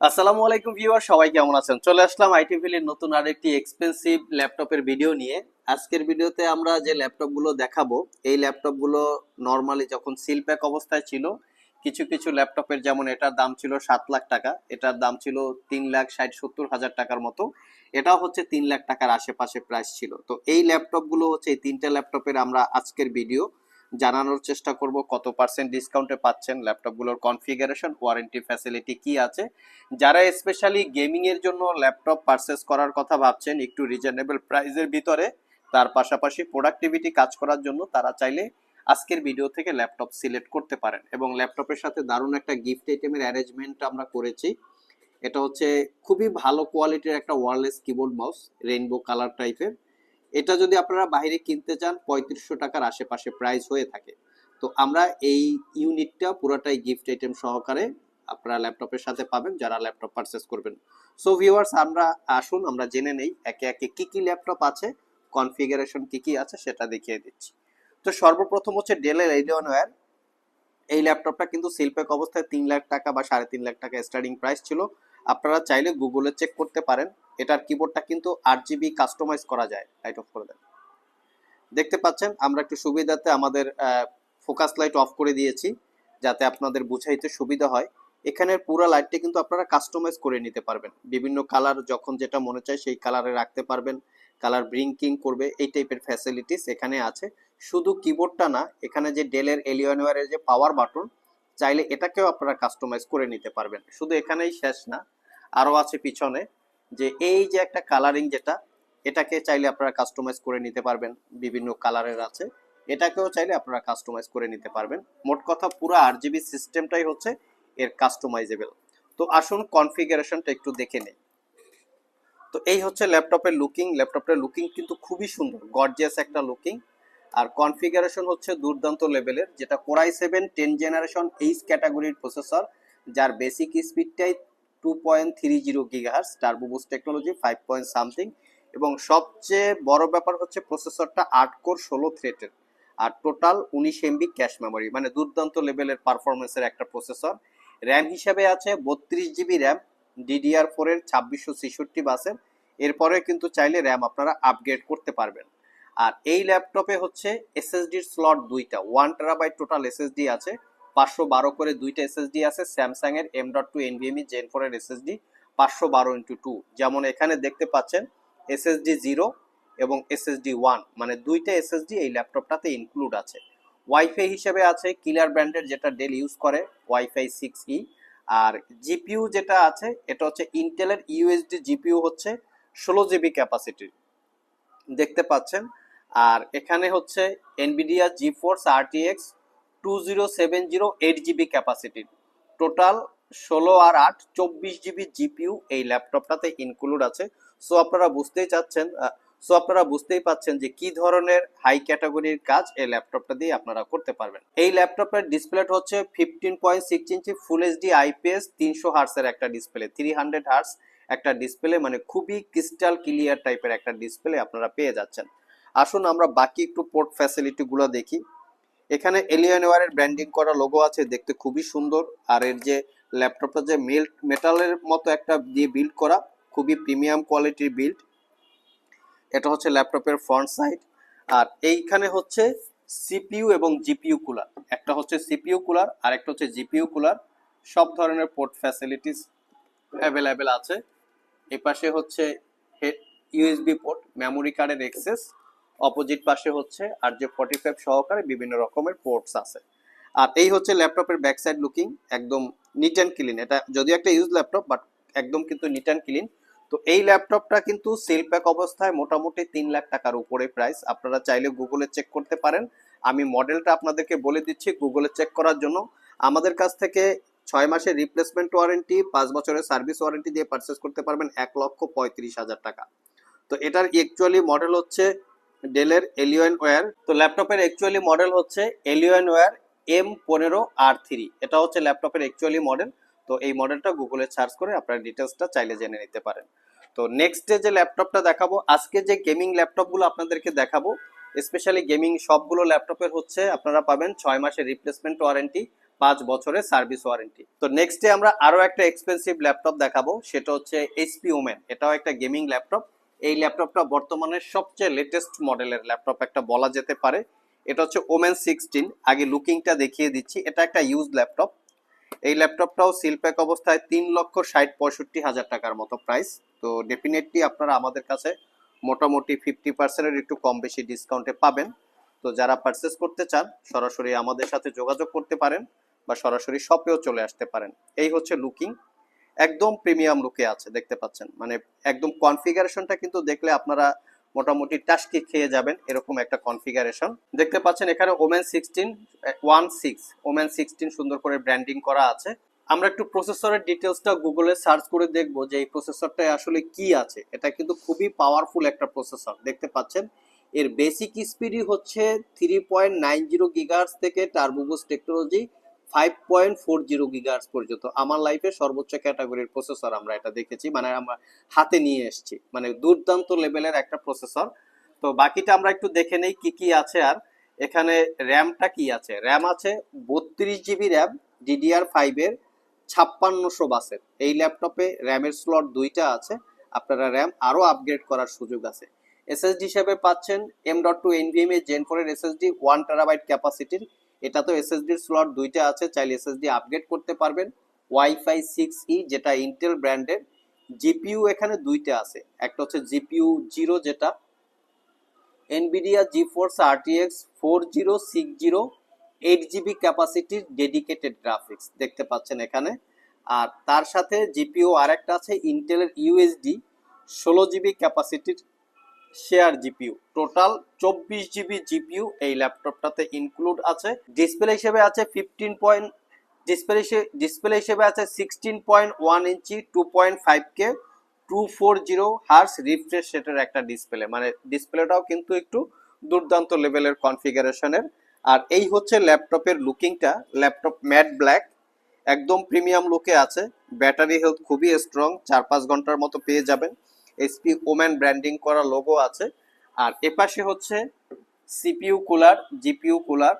আসসালামু আলাইকুম ভিউয়ার, সবাই কেমন আছেন? চলে আসলাম আইটি ভ্যালির নতুন আরেকটি এক্সপেন্সিভ ল্যাপটপের ভিডিও নিয়ে। আজকের ভিডিওতে আমরা যে ল্যাপটপগুলো দেখাবো, এই ল্যাপটপগুলো নর্মালি যখন সিল প্যাক অবস্থায় ছিল, কিছু কিছু ল্যাপটপের যেমন এটার দাম ছিল সাত লাখ টাকা, এটার দাম ছিল তিন লাখ ষাট সত্তর হাজার টাকার মতো, এটাও হচ্ছে তিন লাখ টাকার আশেপাশে প্রাইস ছিল। তো এই ল্যাপটপগুলো হচ্ছে এই তিনটা ল্যাপটপের আমরা আজকের ভিডিও জানানোর চেষ্টা করব কত পার্সেন্ট ডিসকাউন্টে পাচ্ছেন ল্যাপটপগুলোর কনফিগারেশন ওয়ারেন্টি ফ্যাসিলিটি কি আছে। যারা স্পেশালি গেমিং এর জন্য ল্যাপটপ পারচেস করার কথা ভাবছেন, একটু রিজনেবল প্রাইসের ভিতরে, তার পাশাপাশি প্রোডাক্টিভিটি কাজ করার জন্য তারা চাইলে আজকের ভিডিও থেকে ল্যাপটপ সিলেক্ট করতে পারেন। এবং ল্যাপটপের সাথে দারুণ একটা গিফট আইটেমের অ্যারেঞ্জমেন্ট আমরা করেছি। এটা হচ্ছে খুবই ভালো কোয়ালিটির একটা wireless keyboard mouse rainbow colour টাইপের এটা যদি আপনারা বাইরে কিনতে চান, পঁয়ত্রিশশো টাকার আশেপাশে প্রাইস হয়ে থাকে। তো আমরা এই ইউনিটটা পুরোটাই গিফট আইটেম সহকারে আপনারা ল্যাপটপের সাথে পাবেন, যারা ল্যাপটপ পারচেস করবেন। সো ভিউয়ার্স আমরা আসুন, আমরা জেনে নেই, একে একে কি কি ল্যাপটপ আছে কনফিগারেশন কি কি আছে, সেটা দেখিয়ে দিচ্ছি। তো সর্বপ্রথম হচ্ছে ডেলের ওয়্যার এই ল্যাপটপটা কিন্তু সিলপ্যাক অবস্থায় তিন লাখ টাকা বা সাড়ে তিন লাখ টাকা স্টার্টিং প্রাইস ছিল। আপনারা চাইলে গুগলে চেক করতে পারেন। এটার কিবোর্ডটা কিন্তু আট জিবি কাস্টমাইজ করা যায়। লাইট অফ করে দেন। দেখতে পাচ্ছেন, আমরা একটু সুবিধাতে আমাদের ফোকাস লাইট অফ করে দিয়েছি, যাতে আপনাদের বুঝাইতে সুবিধা হয়। এখানের পুরো লাইটটা কিন্তু আপনারা কাস্টমাইজ করে নিতে পারবেন। বিভিন্ন কালার যখন যেটা মনে চায় সেই কালারে রাখতে পারবেন। কালার ব্রিঙ্কিং করবে, এই টাইপের ফ্যাসিলিটিস এখানে আছে। শুধু কিবোর্ডটা না, এখানে যে ডেলের এলিয়নওয়ারের যে পাওয়ার বাটন চাইলে এটাকেও আপনারা কাস্টমাইজ করে নিতে পারবেন। শুধু এখানেই শেষ না আরও আছে পিছনে, যে এই যে একটা কালারিং যেটা, এটাকে চাইলে আপনারা কাস্টমাইজ করে নিতে পারবেন, বিভিন্ন কালারের আছে, এটাকেও চাইলে আপনারা কাস্টমাইজ করে নিতে পারবেন। মোট কথা পুরো আর জিবি সিস্টেমটাই হচ্ছে এর কাস্টমাইজেবল তো আসুন কনফিগারেশনটা একটু দেখে নেই। তো এই হচ্ছে ল্যাপটপের লুকিং ল্যাপটপের লুকিং কিন্তু খুবই সুন্দর গর্জিয়াস একটা লুকিং আর কনফিগারেশন হচ্ছে দুর্দান্ত লেভেলের যেটা core i seven ten generation H ক্যাটাগরির প্রসেসর যার basic স্পিডটাই two point three zero gigahertz turbo boost technology five point something এবং সবচেয়ে বড় ব্যাপার হচ্ছে প্রসেসরটা আট কোর ষোলো থ্রেটের আর টোটাল উনিশ এমবি ক্যাশ মেমোরি মানে দুর্দান্ত লেভেলের পারফরমেন্সের একটা প্রসেসর র্যাম হিসাবে আছে বত্রিশ জিবি র্যাম ডিডিআর ফোরের ছাব্বিশশো ছেষট্টি বাসের এরপরে কিন্তু চাইলে র্যাম আপনারা আপগ্রেড করতে পারবেন। আর এই ল্যাপটপে হচ্ছে এসএসডির স্লট দুইটা ওয়ান টেরাবাইট টোটাল এসএসডি আছে পাঁচশো বারো করে দুইটা এসএসডি আছে স্যামসাং এর M dot two NVMe gen ফোরের এসএসডি পাঁচশো বারো ইন্টু টু যেমন এখানে দেখতে পাচ্ছেন এসএসডি জিরো এবং এসএসডি ওয়ান মানে দুইটা এসএসডি এই ল্যাপটপটাতে ইনক্লুড আছে। ওয়াইফাই হিসেবে আছে কিলার ব্র্যান্ডের যেটা ডেল ইউজ করে ওয়াইফাই সিক্স ই আর জিপিউ যেটা আছে, এটা হচ্ছে ইন্টেলের ইউএসডি জিপিউ হচ্ছে ষোলো জিবি ক্যাপাসিটির দেখতে পাচ্ছেন, আর এখানে হচ্ছে Nvidia GeForce RTX two zero seven zero eight GB ক্যাপাসিটির total ষোলো আর আট, চব্বিশ জিবি জিপিইউ এই ল্যাপটপটাতে ইনক্লুড আছে। সো আপনারা বুঝতেই চাচ্ছেন সো আপনারা বুঝতেই পাচ্ছেন যে কি ধরনের হাই ক্যাটাগরির কাজ এই ল্যাপটপটা দিয়ে আপনারা করতে পারবেন। এই ল্যাপটপের ডিসপ্লেটা হচ্ছে fifteen point six inch full HD IPS তিনশো হার্সের একটা ডিসপ্লে থ্রি হান্ড্রেড হার্স একটা ডিসপ্লে মানে খুবই ক্রিস্টাল ক্লিয়ার টাইপের একটা ডিসপ্লে আপনারা পেয়ে যাচ্ছেন। আসুন আমরা বাকি একটু পোর্ট ফ্যাসিলিটিগুলো দেখি। এখানে এলিয়ানওয়ারের ব্র্যান্ডিং করা লোগো আছে, দেখতে খুবই সুন্দর। আর এর যে ল্যাপটপটা যে মেল মেটালের মতো একটা দিয়ে বিল্ড করা, খুবই প্রিমিয়াম কোয়ালিটির বিল্ড এটা হচ্ছে ল্যাপটপের ফ্রন্ট সাইড আর এইখানে হচ্ছে সিপিইউ এবং জিপিইউ কুলার একটা হচ্ছে সিপিইউ কুলার আর একটা হচ্ছে জিপিইউ কুলার সব ধরনের পোর্ট ফ্যাসিলিটিস অ্যাভেলেবেল আছে। এই পাশে হচ্ছে ইউএসবি পোর্ট মেমোরি কার্ডের এক্সেস অপোজিট পাশে হচ্ছে আর যে ফর্টি ফাইভ সহকারে বিভিন্ন রকমের পোর্টস আছে। আর এই হচ্ছে ল্যাপটপের ব্যাক সাইড লুকিং একদম নিট অ্যান্ড ক্লিন এটা যদিও একটা ইউজ ল্যাপটপ বাট একদম কিন্তু নিট অ্যান্ড ক্লিন তো এই ল্যাপটপটা কিন্তু সেল প্যাক অবস্থায় মোটামুটি তিন লাখ টাকার উপরে প্রাইস আপনারা চাইলে গুগলে চেক করতে পারেন। আমি মডেলটা আপনাদেরকে বলে দিচ্ছি গুগলে চেক করার জন্য। আমাদের কাছ থেকে ছয় মাসের রিপ্লেসমেন্ট ওয়ারেন্টি পাঁচ বছরের সার্ভিস ওয়ারেন্টি দিয়ে পারচেস করতে পারবেন এক লক্ষ পঁয়ত্রিশ হাজার টাকা। তো এটার অ্যাকচুয়ালি মডেল হচ্ছে ডেলের এলিয়ন ওয়্যার তো ল্যাপটপের অ্যাকচুয়ালি মডেল হচ্ছে এলিয়ন ওয়্যার এম পনেরো আর থ্রি এটা হচ্ছে ল্যাপটপের অ্যাকচুয়ালি মডেল তো এই মডেলটা গুগলে সার্চ করে আপনারা ডিটেলসটা চাইলে জেনে নিতে পারেন। তো নেক্সট ডে যে ল্যাপটপটা দেখাবো, আজকে যে গেমিং ল্যাপটপগুলো আপনাদেরকে দেখাবো স্পেশালি গেমিং সবগুলো ল্যাপটপের হচ্ছে, আপনারা পাবেন ছয় মাসের রিপ্লেসমেন্ট ওয়ারেন্টি পাঁচ বছরের সার্ভিস ওয়ারেন্টি তো নেক্সট ডে আমরা আরও একটা এক্সপেন্সিভ ল্যাপটপ দেখাবো, সেটা হচ্ছে এইচপি ওমেন এটাও একটা গেমিং ল্যাপটপ। এই ল্যাপটপটা বর্তমানে সবচেয়ে লেটেস্ট মডেলের ল্যাপটপ একটা বলা যেতে পারে। এটা হচ্ছে ওমেন সিক্সটিন আগে লুকিংটা দেখিয়ে দিচ্ছি। এটা একটা ইউজ ল্যাপটপ। এই ল্যাপটপটাও সিলপ্যাক অবস্থায় তিন লক্ষ ষাট পঁয়ষট্টি হাজার টাকার মতো প্রাইস তো ডেফিনেটলি আপনারা আমাদের কাছে মোটামুটি ফিফটি পার্সেন্টের একটু কম বেশি ডিসকাউন্টে পাবেন। তো যারা পারচেস করতে চান, সরাসরি আমাদের সাথে যোগাযোগ করতে পারেন বা সরাসরি শপেও চলে আসতে পারেন। এই হচ্ছে লুকিং একদম প্রিমিয়াম লুকে আছে, দেখতে পাচ্ছেন। মানে একদম কনফিগারেশনটা কিন্তু দেখলে আপনারা মোটামুটি টাস্কি খেয়ে যাবেন, এরকম একটা কনফিগারেশন। দেখতে পাচ্ছেন এখানে Omen sixteen, one six, Omen sixteen সুন্দর করে ব্র্যান্ডিং করা আছে। আমরা একটু প্রসেসরের ডিটেলসটা গুগলে সার্চ করে দেখব যে এই প্রসেসরটা আসলে কি আছে। এটা কিন্তু খুবই পাওয়ারফুল একটা প্রসেসর, দেখতে পাচ্ছেন। এর বেসিক স্পিডই হচ্ছে three point nine zero gigahertz থেকে turbo boost technology five point four zero gigahertz পর্যন্ত। আমার লাইফে সর্বোচ্চ ক্যাটাগরির প্রসেসর আমরা এটা দেখেছি মানে আমরা হাতে নিয়ে এসেছি। মানে দুর্দান্ত লেভেলের একটা প্রসেসর তো বাকিটা আমরা একটু দেখে নেই কি কি আছে আর। এখানে র্যামটা কি আছে? র্যাম আছে বত্রিশ জিবি র্যাম ডিডিআর ফাইভের ছাপ্পান্নশো বাসের। এই ল্যাপটপে র্যামের স্লট দুইটা আছে। আপনারা র্যাম আরও আপগ্রেড করার সুযোগ আছে। এসএসডি হিসেবে পাচ্ছেন M dot two NVMe gen ফোরের এসএসডি ওয়ান টেরাবাইট ক্যাপাসিটির এটা তো এসএসডির স্লট দুইটা আছে, চাইলে এসএসডি আপগ্রেড করতে পারবেন। ওয়াইফাই সিক্স ই যেটা ইন্টেল ব্র্যান্ডের জিপিইউ এখানে দুইটা আছে। একটা হচ্ছে জিপিইউ জিরো যেটা। Nvidia GeForce RTX four zero six zero eight GB ক্যাপাসিটির dedicated graphics দেখতে পাচ্ছেন এখানে। আর তার সাথে জিপিইউ আরেকটা আছে ইন্টেলের ইউএসডি ষোলো জিবি ক্যাপাসিটির শেয়ার জিপিউ টোটাল চব্বিশ জিবি জিপিউ এই ল্যাপটপটাতে ইনক্লুড আছে। ডিসপ্লে হিসেবে আছে ফিফটিন পয়েন্ট ডিসপ্লে ডিসপ্লে হিসেবে আছে sixteen point one inch two point five K two four zero hertz refresh রেটের একটা ডিসপ্লে মানে ডিসপ্লেটাও কিন্তু একটু দুর্দান্ত লেভেলের কনফিগারেশনের আর এই হচ্ছে ল্যাপটপের লুকিংটা ল্যাপটপ ম্যাট ব্ল্যাক একদম প্রিমিয়াম লুকে আছে। ব্যাটারি হেলথ খুবই স্ট্রং চার পাঁচ ঘণ্টার মতো পেয়ে যাবেন। এসপি ওম্যান ব্র্যান্ডিং করা লোগো আছে। আর এপাশে হচ্ছে সিপিইউ কুলার জিপিইউ কুলার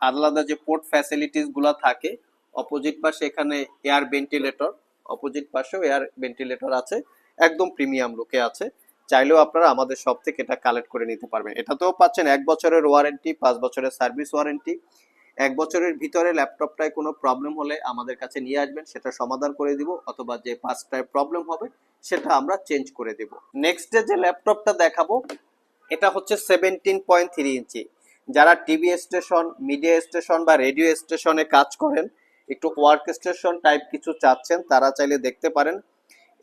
আলাদা যে পোর্ট ফ্যাসিলিটিসগুলা থাকে অপোজিট পাশে এখানে এয়ার ভেন্টিলেটর অপোজিট পাশেও এয়ার ভেন্টিলেটর আছে, একদম প্রিমিয়াম লুকে আছে। চাইলেও আপনারা আমাদের সব থেকে এটা কালেক্ট করে নিতে পারবেন। এটাতেও পাচ্ছেন এক বছরের ওয়ারেন্টি পাঁচ বছরের সার্ভিস ওয়ারেন্টি এক বছরের ভিতরে ল্যাপটপটায় কোনো প্রবলেম হলে আমাদের কাছে নিয়ে আসবেন, সেটা সমাধান করে দিব, অথবা যে পাঁচটায় প্রবলেম হবে, সেটা আমরা চেঞ্জ করে দেব। নেক্সট ডে যে ল্যাপটপটা দেখাবো, এটা হচ্ছে সেভেন্টিন পয়েন্ট থ্রি ইঞ্চি। যারা টিভি স্টেশন মিডিয়া স্টেশন বা রেডিও স্টেশনে কাজ করেন, একটু ওয়ার্ক স্টেশন টাইপ কিছু চাচ্ছেন, তারা চাইলে দেখতে পারেন।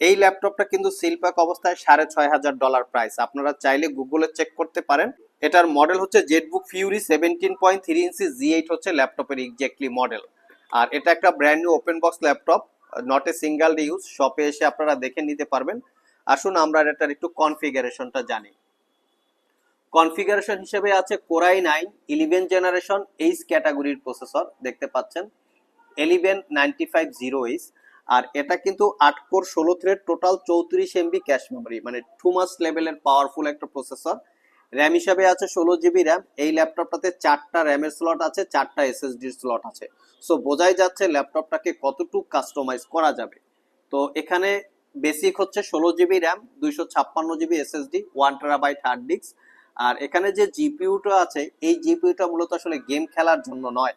এই ল্যাপটপটা কিন্তু সিলপ্যাক অবস্থায় সাড়ে ছয় হাজার ডলার প্রাইস আপনারা চাইলে গুগলে চেক করতে পারেন। এটার মডেল হচ্ছে Jetbook Fury seventeen point three inch G eight হচ্ছে ল্যাপটপের এক্স্যাক্টলি মডেল আর এটা একটা brand new open box laptop not a single use শপে এসে আপনারা দেখে নিতে পারবেন। আসুন আমরা এটার একটু কনফিগারেশনটা জানি। কনফিগারেশন হিসেবে আছে core i nine eleven generation H ক্যাটাগরির প্রসেসর দেখতে পাচ্ছেন। Eleven ninety five zero H আর এটা কিন্তু আট কোর ষোলো থ্রেড টোটাল চৌত্রিশ এমবি ক্যাশ মেমোরি মানে টু মাস লেভেলের পাওয়ারফুল একটা প্রসেসর র্যাম হিসাবে আছে ষোলো জিবি র্যাম এই ল্যাপটপটাতে চারটা র্যামের স্লট আছে, চারটা এসএসডির স্লট আছে। সো বোঝাই যাচ্ছে ল্যাপটপটাকে কতটুকু কাস্টমাইজ করা যাবে। তো, এখানে বেসিক হচ্ছে ষোলো জিবি র্যাম দুইশো ছাপ্পান্ন GB SSD one terabyte hard disk আর এখানে যে জিপিউটা আছে, এই জিপিউটা মূলত আসলে গেম খেলার জন্য নয়।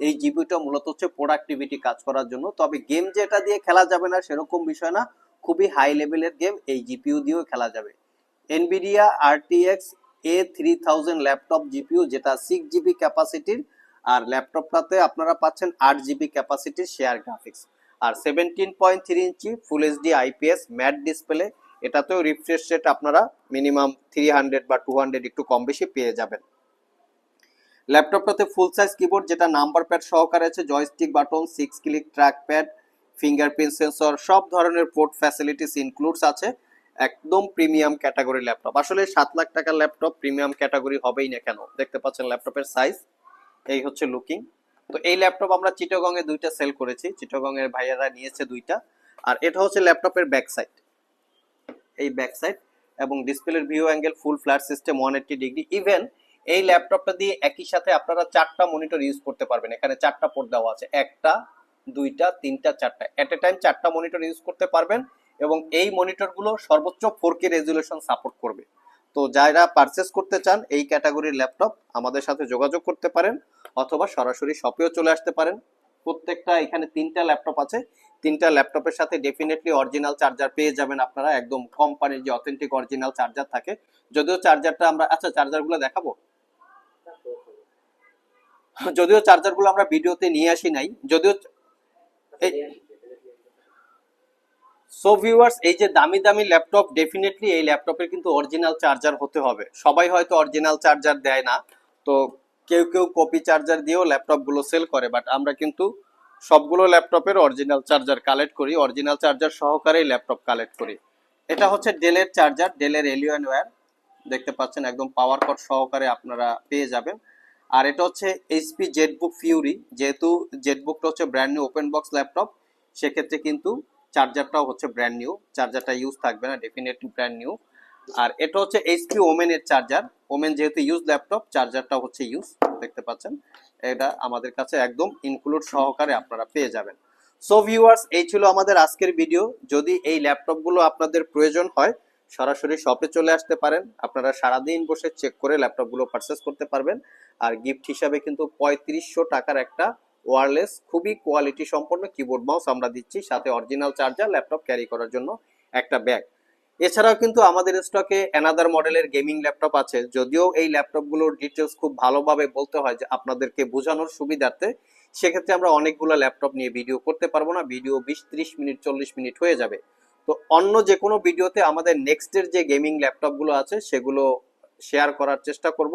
এই জিপিইউটা মূলত হচ্ছে প্রোডাক্টিভিটি কাজ করার জন্য। তবে গেম যে এটা দিয়ে খেলা যাবে না, সেরকম বিষয় না। খুবই হাই লেভেলের গেম এই জিপিইউ দিয়েও খেলা যাবে। Nvidia RTX A three thousand laptop GPU যেটা সিক্স জিবি ক্যাপাসিটির আর ল্যাপটপটাতে আপনারা পাচ্ছেন আট জিবি ক্যাপাসিটির শেয়ার গ্রাফিক্স আর seventeen point three inch full HD IPS matte display এটাতেও রিফ্রেশ রেট আপনারা মিনিমাম থ্রি হান্ড্রেড বা টু হান্ড্রেড একটু কম বেশি পেয়ে যাবেন। ল্যাপটপটাতে ফুল সাইজ কিবোর্ড যেটা নাম্বার প্যাড সহকারে আছে joystick button six click track pad fingerprint sensor সব ধরনের পোর্ট ফ্যাসিলিটিস ইনক্লুডস আছে। একদম প্রিমিয়াম ক্যাটাগরি ল্যাপটপ আসলে সাত লাখ টাকার ল্যাপটপ প্রিমিয়াম ক্যাটাগরি হবেই না কেন? দেখতে পাচ্ছেন ল্যাপটপের সাইজ এই হচ্ছে লুকিং তো এই ল্যাপটপ আমরা চিটাগং দুইটা সেল করেছি। চিটাগং এর ভাইয়ারা নিয়েছে দুইটা। আর এটা হচ্ছে ল্যাপটপের ব্যাক সাইড এই ব্যাক সাইড এবং ডিসপ্লের view angle full flat system one eighty degree even এই ল্যাপটপটা দিয়ে একই সাথে আপনারা চারটা মনিটর ইউজ করতে পারবেন। এখানে চারটা পোর্ট দেওয়া আছে। একটা, দুইটা, তিনটা, চারটা। এট এ টাইম চারটা মনিটর ইউজ করতে পারবেন। এবং এই মনিটরগুলো সর্বোচ্চ ফোর কে রেজুলেশন সাপোর্ট করবে। তো যারা পারচেস করতে চান এই ক্যাটাগরির ল্যাপটপ আমাদের সাথে যোগাযোগ করতে পারেন অথবা সরাসরি শপেও চলে আসতে পারেন। প্রত্যেকটা এখানে তিনটা ল্যাপটপ আছে। তিনটা ল্যাপটপের সাথে ডেফিনেটলি অরিজিনাল চার্জার পেয়ে যাবেন আপনারা। একদম কোম্পানির যে অথেন্টিক অরিজিনাল চার্জার থাকে। যদিও চার্জারটা আমরা আচ্ছা চার্জারগুলো দেখাবো? যদিও চার্জারগুলো আমরা ভিডিওতে নিয়ে আসি নাই, যদিও সো ভিউয়ার্স এই যে দামি দামি ল্যাপটপ ডেফিনেটলি এই ল্যাপটপের কিন্তু অরিজিনাল চার্জার হতে হবে। সবাই হয়তো অরিজিনাল চার্জার দেয় না, তো কেউ কেউ কপি চার্জার দিয়েও ল্যাপটপগুলো সেল করে বাট আমরা কিন্তু সবগুলো ল্যাপটপের অরিজিনাল চার্জার কালেক্ট করি অরিজিনাল চার্জার সহকারেই ল্যাপটপ কালেক্ট করি। এটা হচ্ছে ডেলের চার্জার ডেলের এলিয়ন ওয়্যার দেখতে পাচ্ছেন একদম পাওয়ার কট সহকারে আপনারা পেয়ে যাবেন। আর এটা হচ্ছে এইচপি জেটবুক ফিউরি যেহেতু জেটবুকটা হচ্ছে brand new open box laptop সেক্ষেত্রে কিন্তু চার্জারটাও হচ্ছে ব্র্যান্ড নিউ চার্জারটা ইউজ থাকবে না ডেফিনেটলি ব্র্যান্ড নিউ আর এটা হচ্ছে এইচপি ওমেন এর চার্জার ওমেন যেহেতু ইউজ ল্যাপটপ চার্জারটা হচ্ছে ইউজ দেখতে পাচ্ছেন? এটা আমাদের কাছে একদম ইনক্লুড সহকারে আপনারা পেয়ে যাবেন। সো ভিউয়ার্স এই ছিল আমাদের আজকের ভিডিও যদি এই ল্যাপটপগুলো আপনাদের প্রয়োজন হয়, সরাসরি শপে চলে আসতে পারেন। আপনারা সারাদিন বসে চেক করে ল্যাপটপগুলো পারচেস করতে পারবেন। আর গিফট হিসাবে কিন্তু পঁয়ত্রিশশো টাকার একটা ওয়্যারলেস খুবই কোয়ালিটি সম্পন্ন কিবোর্ড মাউস আমরা দিচ্ছি, সাথে অরিজিনাল চার্জার ল্যাপটপ ক্যারি করার জন্য একটা ব্যাগ এছাড়াও কিন্তু আমাদের স্টকে অ্যানাদার মডেলের গেমিং ল্যাপটপ আছে, যদিও এই ল্যাপটপগুলোর ডিটেলস খুব ভালোভাবে বলতে হয় যে আপনাদেরকে বোঝানোর সুবিধার্থে, সেক্ষেত্রে আমরা অনেকগুলো ল্যাপটপ নিয়ে ভিডিও করতে পারব না ভিডিও বিশ, ত্রিশ মিনিট, চল্লিশ মিনিট হয়ে যাবে। তো অন্য যে কোনো ভিডিওতে আমাদের নেক্সটের যে গেমিং ল্যাপটপগুলো আছে, সেগুলো শেয়ার করার চেষ্টা করব।